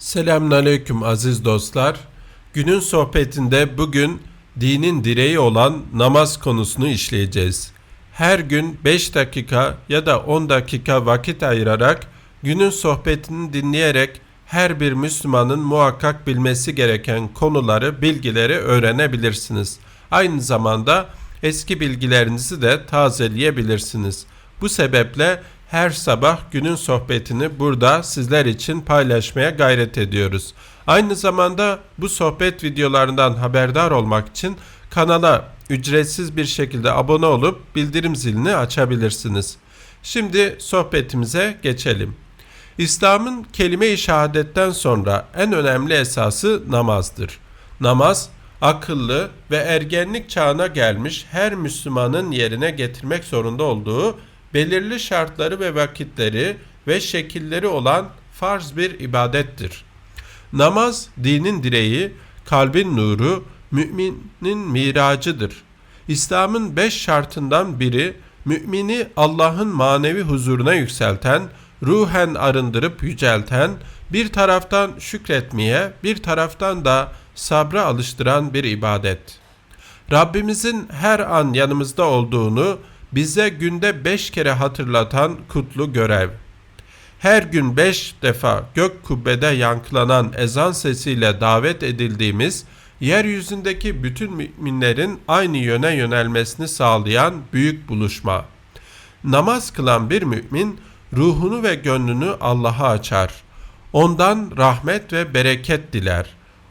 Selamünaleyküm aziz dostlar. Günün sohbetinde bugün dinin direği olan namaz konusunu işleyeceğiz. Her gün 5 dakika ya da 10 dakika vakit ayırarak günün sohbetini dinleyerek her bir Müslümanın muhakkak bilmesi gereken konuları, bilgileri öğrenebilirsiniz. Aynı zamanda eski bilgilerinizi de tazeleyebilirsiniz. Bu sebeple her sabah günün sohbetini burada sizler için paylaşmaya gayret ediyoruz. Aynı zamanda bu sohbet videolarından haberdar olmak için kanala ücretsiz bir şekilde abone olup bildirim zilini açabilirsiniz. Şimdi sohbetimize geçelim. İslam'ın kelime-i şehadetten sonra en önemli esası namazdır. Namaz, akıllı ve ergenlik çağına gelmiş her Müslümanın yerine getirmek zorunda olduğu belirli şartları ve vakitleri ve şekilleri olan farz bir ibadettir. Namaz dinin direği, kalbin nuru, müminin miracıdır. İslam'ın beş şartından biri mümini Allah'ın manevi huzuruna yükselten, ruhen arındırıp yücelten, bir taraftan şükretmeye, bir taraftan da sabra alıştıran bir ibadet. Rabbimizin her an yanımızda olduğunu bize günde beş kere hatırlatan kutlu görev. Her gün beş defa gök kubbede yankılanan ezan sesiyle davet edildiğimiz, yeryüzündeki bütün müminlerin aynı yöne yönelmesini sağlayan büyük buluşma. Namaz kılan bir mümin, ruhunu ve gönlünü Allah'a açar. Ondan rahmet ve bereket diler.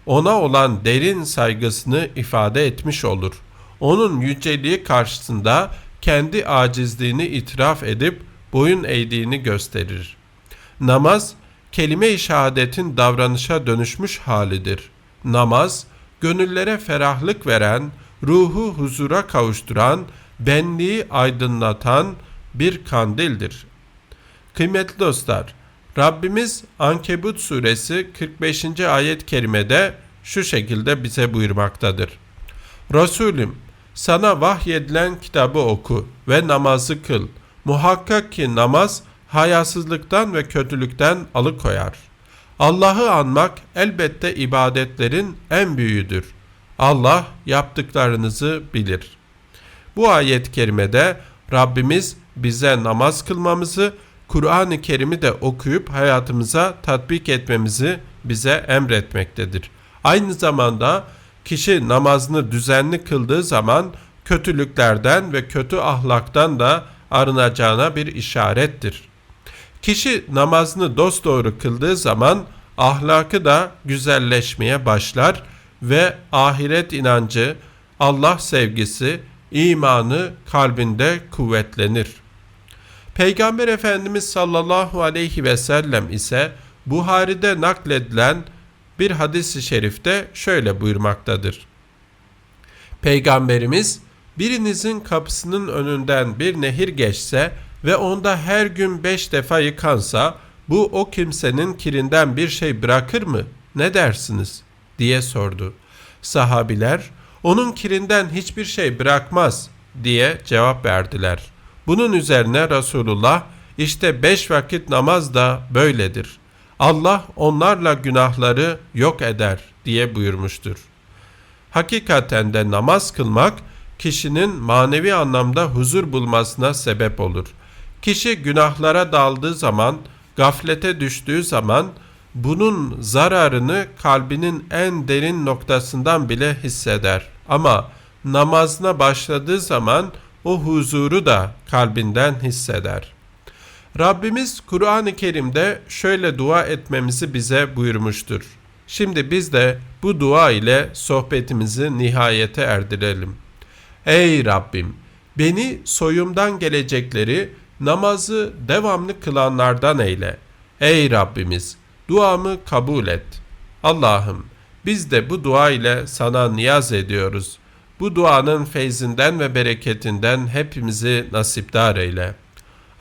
Ona olan derin saygısını ifade etmiş olur. Onun yüceliği karşısında kendi acizliğini itiraf edip boyun eğdiğini gösterir. Namaz, kelime-i şehadetin davranışa dönüşmüş halidir. Namaz, gönüllere ferahlık veren, ruhu huzura kavuşturan, benliği aydınlatan bir kandildir. Kıymetli dostlar, Rabbimiz Ankebut suresi 45. ayet-i kerimede şu şekilde bize buyurmaktadır. Resulüm sana vahyedilen kitabı oku ve namazı kıl. Muhakkak ki namaz hayasızlıktan ve kötülükten alıkoyar. Allah'ı anmak elbette ibadetlerin en büyüğüdür. Allah yaptıklarınızı bilir. Bu ayet-i kerimede Rabbimiz bize namaz kılmamızı, Kur'an-ı Kerim'i de okuyup hayatımıza tatbik etmemizi bize emretmektedir. Aynı zamanda Kişi namazını düzenli kıldığı zaman kötülüklerden ve kötü ahlaktan da arınacağına bir işarettir. Kişi namazını dosdoğru kıldığı zaman ahlakı da güzelleşmeye başlar ve ahiret inancı, Allah sevgisi, imanı kalbinde kuvvetlenir. Peygamber Efendimiz sallallahu aleyhi ve sellem ise Buhari'de nakledilen bir hadis-i şerifte şöyle buyurmaktadır. Peygamberimiz birinizin kapısının önünden bir nehir geçse ve onda her gün beş defa yıkansa bu o kimsenin kirinden bir şey bırakır mı? Ne dersiniz? diye sordu. Sahabiler onun kirinden hiçbir şey bırakmaz diye cevap verdiler. Bunun üzerine Resulullah işte beş vakit namaz da böyledir. Allah onlarla günahları yok eder diye buyurmuştur. Hakikaten de namaz kılmak kişinin manevi anlamda huzur bulmasına sebep olur. Kişi günahlara daldığı zaman, gaflete düştüğü zaman bunun zararını kalbinin en derin noktasından bile hisseder. Ama namazına başladığı zaman o huzuru da kalbinden hisseder.'' Rabbimiz Kur'an-ı Kerim'de şöyle dua etmemizi bize buyurmuştur. Şimdi biz de bu dua ile sohbetimizi nihayete erdirelim. Ey Rabbim! Beni soyumdan gelecekleri namazı devamlı kılanlardan eyle. Ey Rabbimiz! Duamı kabul et. Allah'ım biz de bu dua ile sana niyaz ediyoruz. Bu duanın feyzinden ve bereketinden hepimizi nasipdar eyle.''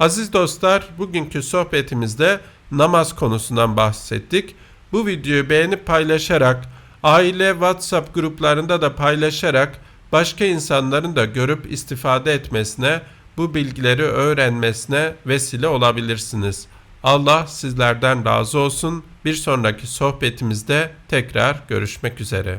Aziz dostlar, bugünkü sohbetimizde namaz konusundan bahsettik. Bu videoyu beğenip paylaşarak, aile WhatsApp gruplarında da paylaşarak başka insanların da görüp istifade etmesine, bu bilgileri öğrenmesine vesile olabilirsiniz. Allah sizlerden razı olsun. Bir sonraki sohbetimizde tekrar görüşmek üzere.